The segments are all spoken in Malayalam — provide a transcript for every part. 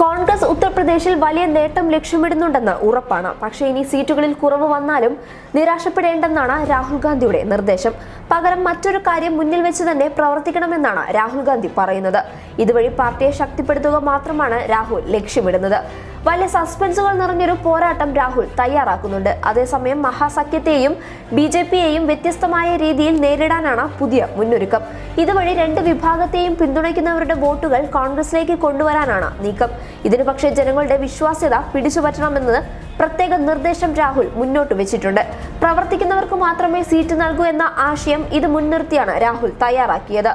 കോൺഗ്രസ് ഉത്തർപ്രദേശിൽ വലിയ നേട്ടം ലക്ഷ്യമിടുന്നുണ്ടെന്ന് ഉറപ്പാണ്. പക്ഷേ ഇനി സീറ്റുകളിൽ കുറവ് വന്നാലും നിരാശപ്പെടേണ്ടെന്നാണ് രാഹുൽ ഗാന്ധിയുടെ നിർദ്ദേശം. പകരം മറ്റൊരു കാര്യം മുന്നിൽ വെച്ച് തന്നെ പ്രവർത്തിക്കണമെന്നാണ് രാഹുൽ ഗാന്ധി പറയുന്നത്. ഇതുവഴി പാർട്ടിയെ ശക്തിപ്പെടുത്തുക മാത്രമാണ് രാഹുൽ ലക്ഷ്യമിടുന്നത്. വലിയ സസ്പെൻസുകൾ നിറഞ്ഞൊരു പോരാട്ടം രാഹുൽ തയ്യാറാക്കുന്നുണ്ട്. അതേസമയം മഹാസഖ്യത്തെയും ബി ജെ പിയെയും വ്യത്യസ്തമായ രീതിയിൽ നേരിടാനാണ് പുതിയ മുന്നൊരുക്കം. ഇതുവഴി രണ്ട് വിഭാഗത്തെയും പിന്തുണയ്ക്കുന്നവരുടെ വോട്ടുകൾ കോൺഗ്രസിലേക്ക് കൊണ്ടുവരാനാണ് നീക്കം. ഇതിനു പക്ഷേ ജനങ്ങളുടെ വിശ്വാസ്യത പിടിച്ചുപറ്റണമെന്നത് പ്രത്യേക നിർദ്ദേശം രാഹുൽ മുന്നോട്ട് വെച്ചിട്ടുണ്ട്. പ്രവർത്തിക്കുന്നവർക്ക് മാത്രമേ സീറ്റ് നൽകൂ എന്ന ആശയം ഇത് മുൻനിർത്തിയാണ് രാഹുൽ തയ്യാറാക്കിയത്.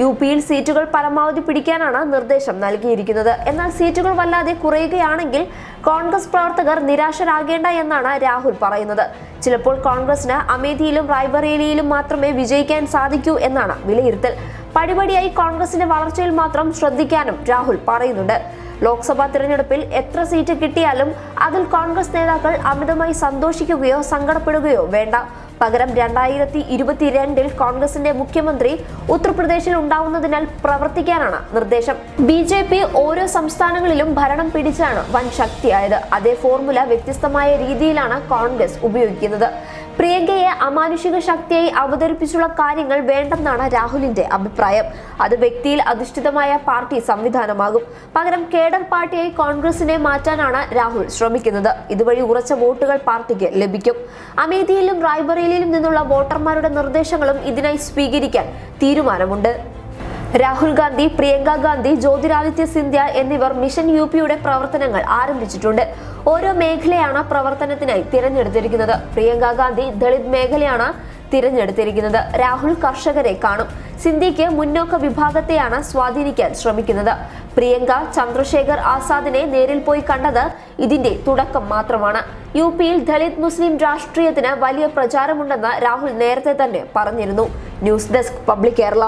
യു പിയിൽ സീറ്റുകൾ പരമാവധി പിടിക്കാനാണ് നിർദ്ദേശം നൽകിയിരിക്കുന്നത്. എന്നാൽ സീറ്റുകൾ വല്ലാതെ കുറയുകയാണെങ്കിൽ കോൺഗ്രസ് പ്രവർത്തകർ നിരാശരാകേണ്ട എന്നാണ് രാഹുൽ പറയുന്നത്. ചിലപ്പോൾ കോൺഗ്രസിന് അമേഠിയിലും റായ്ബറേലിയിലും മാത്രമേ വിജയിക്കാൻ സാധിക്കൂ എന്നാണ് വിലയിരുത്തൽ. പടിപടിയായി കോൺഗ്രസിന്റെ വളർച്ചയിൽ മാത്രം ശ്രദ്ധിക്കാനും രാഹുൽ പറയുന്നുണ്ട്. ലോക്സഭാ തിരഞ്ഞെടുപ്പിൽ എത്ര സീറ്റ് കിട്ടിയാലും അതിൽ കോൺഗ്രസ് നേതാക്കൾ അമിതമായി സന്തോഷിക്കുകയോ സങ്കടപ്പെടുകയോ വേണ്ട. പകരം രണ്ടായിരത്തി ഇരുപത്തിരണ്ടിൽ കോൺഗ്രസിന്റെ മുഖ്യമന്ത്രി ഉത്തർപ്രദേശിൽ ഉണ്ടാവുന്നതിനാൽ പ്രവർത്തിക്കാനാണ് നിർദ്ദേശം. ബി ജെ പി ഓരോ സംസ്ഥാനങ്ങളിലും ഭരണം പിടിച്ചാണ് വൻ ശക്തിയായത്. അതേ ഫോർമുല വ്യത്യസ്തമായ രീതിയിലാണ് കോൺഗ്രസ് ഉപയോഗിക്കുന്നത്. പ്രിയങ്കയെ അമാനുഷിക ശക്തിയായി അവതരിപ്പിച്ചുള്ള കാര്യങ്ങൾ വേണ്ടെന്നാണ് രാഹുലിന്റെ അഭിപ്രായം. അത് വ്യക്തിയിൽ അധിഷ്ഠിതമായ പാർട്ടി സംവിധാനമാകും. പകരം കേഡർ പാർട്ടിയായി കോൺഗ്രസിനെ മാറ്റാനാണ് രാഹുൽ ശ്രമിക്കുന്നത്. ഇതുവഴി ഉറച്ച വോട്ടുകൾ പാർട്ടിക്ക് ലഭിക്കും. അമേഠിയിലും റായ്ബറേലിയിലും നിന്നുള്ള വോട്ടർമാരുടെ നിർദ്ദേശങ്ങളും ഇതിനായി സ്വീകരിക്കാൻ തീരുമാനമുണ്ട്. രാഹുൽ ഗാന്ധി പ്രിയങ്ക ഗാന്ധി ജ്യോതിരാദിത്യ സിന്ധ്യ എന്നിവർ മിഷൻ യു പിയുടെ പ്രവർത്തനങ്ങൾ ആരംഭിച്ചിട്ടുണ്ട്. ഓരോ മേഖലയാണ് പ്രവർത്തനത്തിനായി തിരഞ്ഞെടുത്തിരിക്കുന്നത്. പ്രിയങ്ക ഗാന്ധി ദളിത് മേഖലയാണ് തിരഞ്ഞെടുത്തിരിക്കുന്നത്. രാഹുൽ കർഷകരെ കാണും. സിന്ധ്യയ്ക്ക് മുന്നോക്ക വിഭാഗത്തെയാണ് സ്വാധീനിക്കാൻ ശ്രമിക്കുന്നത്. പ്രിയങ്ക ചന്ദ്രശേഖർ ആസാദിനെ നേരിൽ പോയി കണ്ടത് ഇതിന്റെ തുടക്കം മാത്രമാണ്. യു പിയിൽ ദളിത് മുസ്ലിം രാഷ്ട്രീയത്തിന് വലിയ പ്രചാരമുണ്ടെന്ന് രാഹുൽ നേരത്തെ തന്നെ പറഞ്ഞിരുന്നു. News desk public Kerala.